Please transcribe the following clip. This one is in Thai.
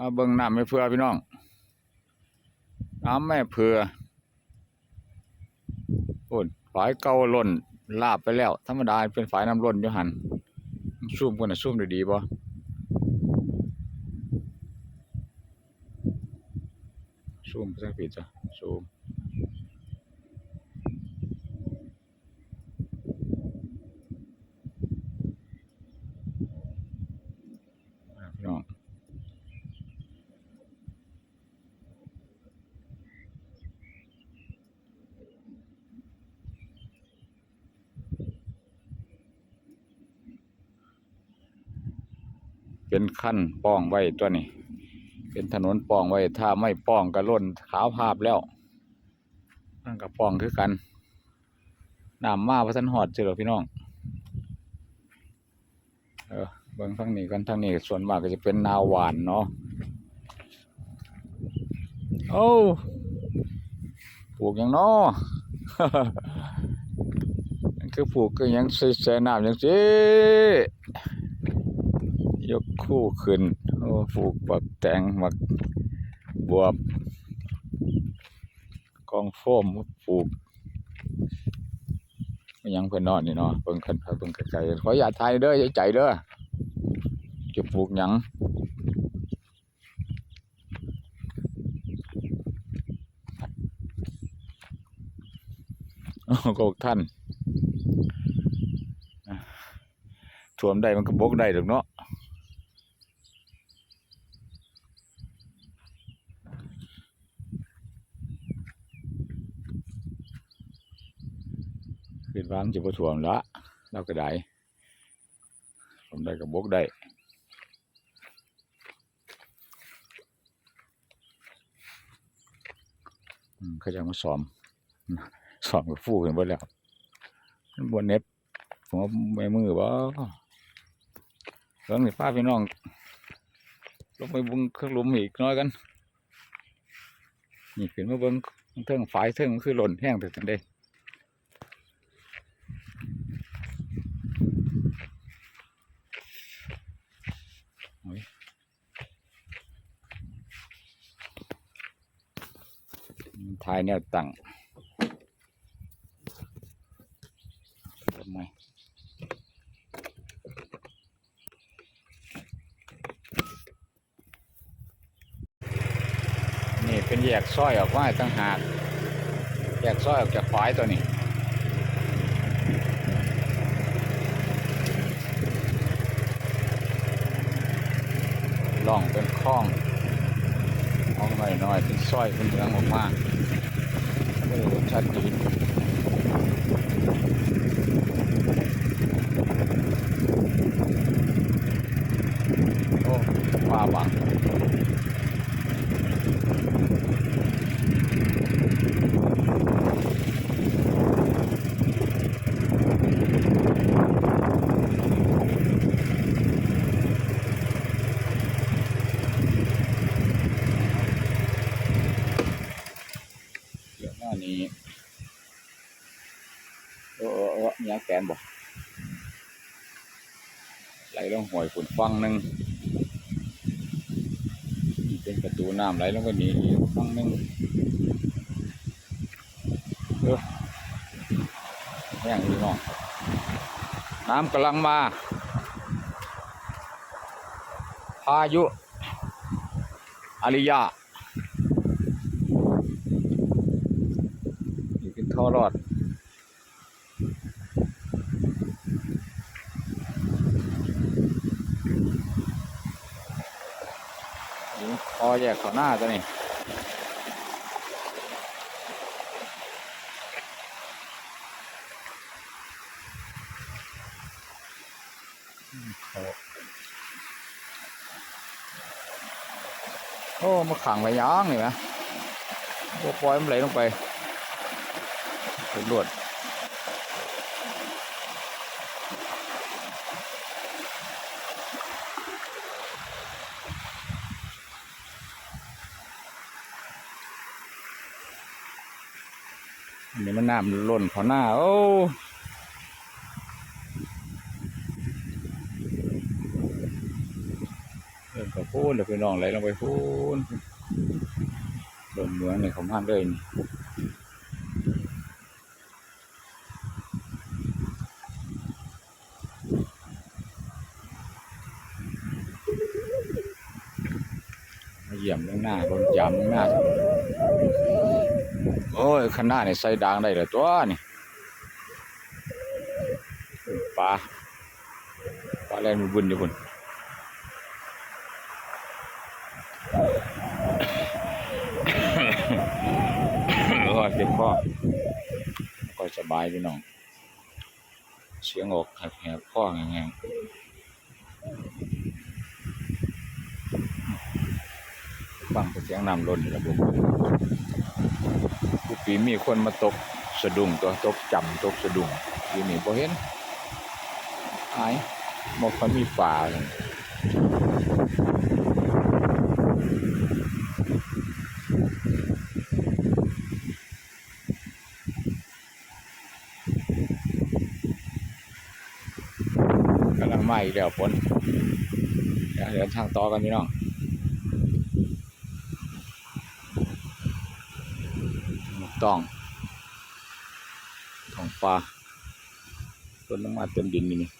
เอาเบิ่งน้ำไม่เพื่อพี่น้อง น้ำแม่เพื่อโอ้ยฝายเก่าล้นลาบไปแล้ว ธรรมดาเป็นฝายน้ำล้นอยู่หันซุ่มกันนะซุ่มดีดีบ่ซุ่มไปทางผิดจ้ะซุ่ม เป็นขั้นป้องไว้ตัวนี้ เป็นถนนป้องไว้ ถ้าไม่ป้องก็ล่นขาวภาพแล้วนั่นก็ป้องคือกันน้ำมาพระทันหอดเจอพี่น้อง เออเบิ่งทางนี้กันทางนี้ส่วนมากก็จะเป็นนาหวานเนาะโอ้ปลูกหยังนาะนั่นคือปลูกก็ยังใส่ใส่น้ำยังสิ ยกคู่ขึ้นโอ้ปลูกบักแตงบักบวบกองโฟมปลูกยังเพิ่อนนอนนี่เนาะเบิ่งคันเบิ่งไกลๆขออย่าตถ่ายเด้อใจเด้อจะปลูกยังโอ้ก็ท่านอ่วมได้มันก็บกได้ดอกเนาะ คิดว่ามันจะบ่ท่วมละเราก็ได้ท่วมได้ก็บกได้เขาจะมาซ้อมสองกับฟูกันหมแล้วบนเน็บผมว่าไม่มือบ่เรื่องนี้ป้าพี่น้องลงไปเบึงเครื่องลุมอีกน้อยกัน นี่ขึ้นมาเบิ้งเทิงฝายเทิงคือหล่นแห้งถึงได้โอ้ย ทายแนวตั้งทำไมนี่เป็นแยกซ้อยออกมาตั้งหากแยกซ้อยออกจากฝายตัวนี้ล่องเป็นคล้องออกหน่อยๆเป็นซ้อยเป็นเมืองออกมา ไม่ได้รสชาติดีโอ้มาบังเดี๋ยวหน้านี้ โอ้โอ้โอ้ยแกนบ่ไหลลงหวยฝุ่นฟังหนึ่งเป็นประตูน้ำไหลลงไปนี่ฟังหนึ่งเออแห้งพี่น้องน้ำกำลังมา พายุอาริยานี่เป็นท่อรอด นี่ค อแยกเขาหน้าตัวนี้เขาโอ้มาขังไว้ยางนี่นะพวกปล่อยมันไหลลงไปเป็นรวด อันนี้มันน้ำล่นเขาหน้า โอ้เดินกับพูนเดี๋ยวไปน้องไหลลงไปพูนโดนเหมืองในของมันเลยนี่มาเยี่ยมเรื่องหน้าโดนยำเรื่องหน้า โอ้ยข้างหน้านี่ใส่ดางได้เลยตัวนี่ปลาปลาแล่นบุญอยู่บุญโอ้ยเจ็บคอก็สบายพี่น้อง เสียงออกแหบคอแห้งฟังเสียงน้ำล้นอยู่ล้วบุ ทุกปีมีคนมาตกสะดุ้งตัวตกจำตกสะดุ้งอยู่นี่พอเห็นหายบ่ค่อยมีป่าเลยกำลังมาอีกแล้วฝนเดี๋ยวทางต่อกันพี่น้อง ถูก ต้องท้องฟ้าต้นน้ำมาเต็มดินนี่